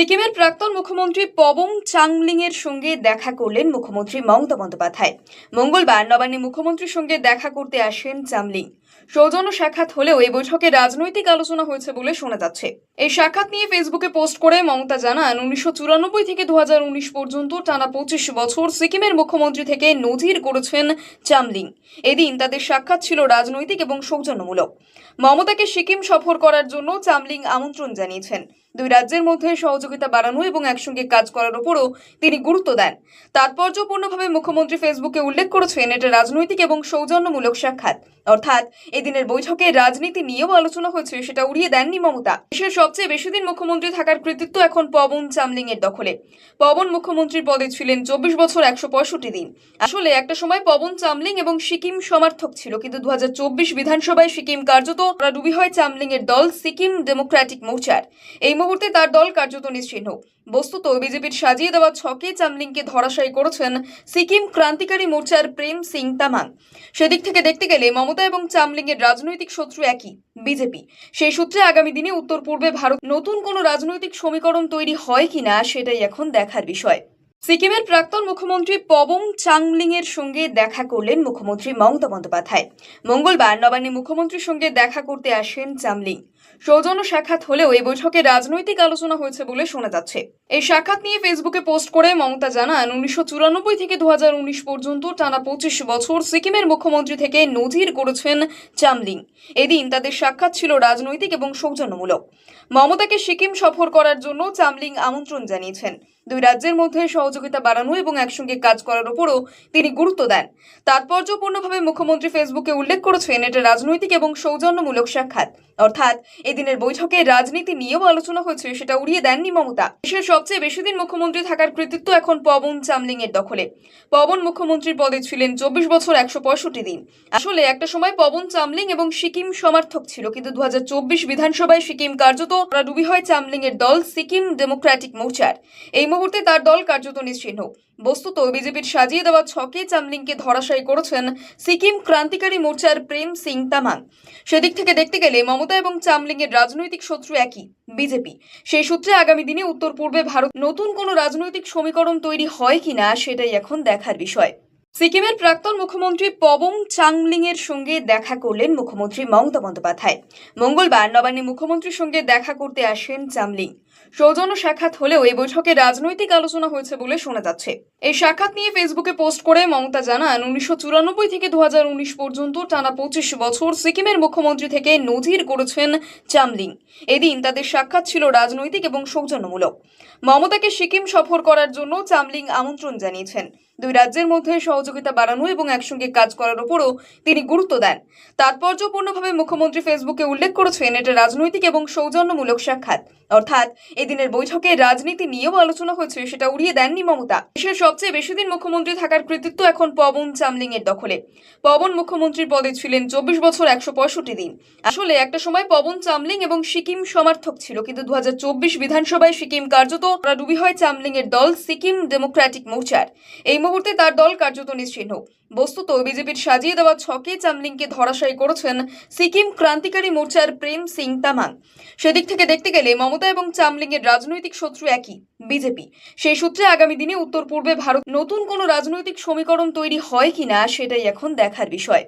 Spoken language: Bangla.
সিকিমের প্রাক্তন মুখ্যমন্ত্রী পবং চাংলিং এর সঙ্গে দেখা করলেন মুখ্যমন্ত্রী মমতা বন্দ্যোপাধ্যায়। মঙ্গলবার নবান্নে মুখ্যমন্ত্রীর সঙ্গে দেখা করতে আসেন চামলিং সৌজন্য সাক্ষাৎ হলেও এই বৈঠকে রাজনৈতিক আলোচনা হয়েছে বলে শোনা যাচ্ছে। এই সাক্ষাৎ নিয়ে ফেসবুকে পোস্ট করে মমতা জানান, উনিশশো চুরানব্বই থেকে দু হাজার উনিশ পর্যন্ত টানা পঁচিশ বছর সিকিমের মুখ্যমন্ত্রী থেকে নজির করেছেন চামলিং এদিন তাদের সাক্ষাৎ ছিল রাজনৈতিক এবং সৌজন্যমূলক। মমতাকে সিকিম সফর করার জন্য চামলিং আমন্ত্রণ জানিয়েছেন। দুই রাজ্যের মধ্যে সহযোগিতা বাড়ানো এবং একসঙ্গে কাজ করার উপরও তিনি গুরুত্ব দেন। তাৎপর্যপূর্ণভাবে মুখ্যমন্ত্রী ফেসবুকে উল্লেখ করেছেন, এটা রাজনৈতিক এবং সৌজন্যমূলক সাক্ষাৎ। অর্থাৎ, এদিনের বৈঠকে রাজনীতি নিয়েও আলোচনা হয়েছে, সেটা উড়িয়ে দেননি মমতা। দেশের সবচেয়ে বেশি দিন মুখ্যমন্ত্রী থাকার কৃতিত্ব এখন পবন চামলিং এর দখলে। পবন মুখ্যমন্ত্রীর পদে ছিলেন চব্বিশ বছর একশো পঁয়ষট্টি দিন। আসলে একটা সময় পবন চামলিং এবং সিকিম সমর্থক ছিল, কিন্তু দু হাজার চব্বিশ বিধানসভায় সিকিম কার্যত ডুবি হয় চামলিং এর দল সিকিম ডেমোক্রেটিক মোর্চার। এই মুহূর্তে তার দল কার্যত নিশ্চিহ্ন। বস্তুত বিজেপির সাজিয়ে দেওয়া ছকে চামলিংকে ধরাশায়ী করেছেন সিকিম ক্রান্তিকারী মোর্চার প্রেম সিং তামাং। সেদিক থেকে দেখতে গেলে মমতা এবং চামলিং এর রাজনৈতিক শত্রু একই, বিজেপি। সেই সূত্রে আগামী দিনে উত্তর পূর্বে ভারত নতুন কোনো রাজনৈতিক সমীকরণ তৈরি হয় কিনা সেটাই এখন দেখার বিষয়। সিকিমের প্রাক্তন মুখ্যমন্ত্রী পবং চাংলিং এর সঙ্গে দেখা করলেন মুখ্যমন্ত্রী মমতা বন্দ্যোপাধ্যায়। মঙ্গলবার নবান্নে মুখ্যমন্ত্রীর সঙ্গে দেখা করতে আসেন চামলিং। সৌজন্য সাক্ষাৎ হলেও এই বৈঠকে রাজনৈতিক আলোচনা হয়েছে বলে শোনা যাচ্ছে। এই সাক্ষাৎ নিয়ে ফেসবুকে পোস্ট করে মমতা জানান, উনিশশো চুরানব্বই থেকে দু পর্যন্ত টানা পঁচিশ বছর সিকিমের মুখ্যমন্ত্রী থেকে নজির করেছেন চামলিং। এদিন তাদের সাক্ষাৎ ছিল রাজনৈতিক এবং সৌজন্যমূলক। মমতাকে সিকিম সফর করার জন্য চামলিং আমন্ত্রণ জানিয়েছেন। দুই রাজ্যের মধ্যে সহযোগিতা বাড়ানো এবং একসঙ্গে কাজ করার উপরও তিনি গুরুত্ব দেন। তাৎপর্যপূর্ণভাবে মুখ্যমন্ত্রী ফেসবুকে উল্লেখ করেছেন, এটা রাজনৈতিক এবং সৌজন্যমূলক সাক্ষাৎ। অর্থাৎ এদিনের বৈঠকে রাজনীতি নিয়েও আলোচনা হয়েছে, সেটা উড়িয়ে দেননি মমতা। দেশের সবচেয়ে বেশি দিন মুখ্যমন্ত্রী থাকার কৃতিত্ব এখন পবন চামলিং এর দখলে। পবন মুখ্যমন্ত্রীর পদে ছিলেন চব্বিশ বছর একশো পঁয়ষট্টি দিন। আসলে একটা সময় পবন চামলিং এবং সিকিম সমর্থক ছিল, কিন্তু দু হাজার চব্বিশ বিধানসভায় সিকিম কার্যত ডুবি হয় চামলিং এর দল সিকিম ডেমোক্রেটিক মোর্চার। এই মুহূর্তে তার দল কার্যত নিশ্চিহ্ন। বস্তুত বিজেপির সাজিয়ে দেওয়া ছকে চামলিংকে ধরাশায়ী করেছেন সিকিম ক্রান্তিকারী মোর্চার প্রেম সিং তামাং। সেদিক থেকে দেখতে গেলে মমতা এবং চামলিং এর রাজনৈতিক শত্রু একই, বিজেপি। সেই সূত্রে আগামী দিনে উত্তর পূর্বে ভারত নতুন কোনো রাজনৈতিক সমীকরণ তৈরি হয় কিনা সেটাই এখন দেখার বিষয়। সিকিমের প্রাক্তন মুখ্যমন্ত্রী পবং চাংলিং এর সঙ্গে দেখা করলেন মুখ্যমন্ত্রী মমতা বন্দ্যোপাধ্যায়। মঙ্গলবার নবান্নে মুখ্যমন্ত্রীর সঙ্গে দেখা করতে আসেন চামলিং। সৌজন্য সাক্ষাৎ হলেও এই বৈঠকে রাজনৈতিক আলোচনা হয়েছে বলে শোনা যাচ্ছে। এই সাক্ষাৎ নিয়ে ফেসবুকে পোস্ট করে মমতা জানান, উনিশশো চুরানব্বই থেকে দু পর্যন্ত টানা পঁচিশ বছর সিকিমের মুখ্যমন্ত্রী থেকে নজির করেছেন চামলিং। এদিন তাদের সাক্ষাৎ ছিল রাজনৈতিক এবং সৌজন্যমূলক। মমতাকে সিকিম সফর করার জন্য চামলিং আমন্ত্রণ জানিয়েছেন। দুই রাজ্যের মধ্যে সহযোগিতা বাড়ানো এবং একসঙ্গে কাজ করার উপরও তিনি গুরুত্ব দেন। তাৎপর্যপূর্ণভাবে মুখ্যমন্ত্রী ফেসবুকে উল্লেখ করেছেন, এটা রাজনৈতিক এবং সৌজন্যমূলক সাক্ষাৎ। অর্থাৎ এদিনের বৈঠকে রাজনীতি নিয়েও আলোচনা হয়েছে, সেটা উড়িয়ে দেননি মমতা। দেশের সবচেয়ে বেশি দিন মুখ্যমন্ত্রী থাকার কৃতিত্ব এখন পবন চামলিং এর দখলে। পবন মুখ্যমন্ত্রীর পদে ছিলেন চব্বিশ বছর একশো পঁয়ষট্টি দিন। আসলে একটা সময় পবন চামলিং এবং সিকিম সমর্থক ছিল, কিন্তু দু বিধানসভায় সিকিম কার্যত ডুবি হয় চামলিং এর দল সিকিম ডেমোক্রেটিক মোর্চার। এই মুহূর্তে তার দল কার্যত নিশ্চিহ্ন। বস্তুত বিজেপির সাজিয়ে দেওয়া ছকে চামলিংকে ধরাশায়ী করেছেন সিকিম ক্রান্তিকারী মোর্চার প্রেম সিং তামাং। সেদিক থেকে দেখতে গেলে মমতা এবং চামলিং এর রাজনৈতিক শত্রু একই বিজেপি সেই সূত্রে আগামী দিনে উত্তর পূর্বে ভারত নতুন কোনো রাজনৈতিক সমীকরণ তৈরি হয় কিনা সেটাই এখন দেখার বিষয়।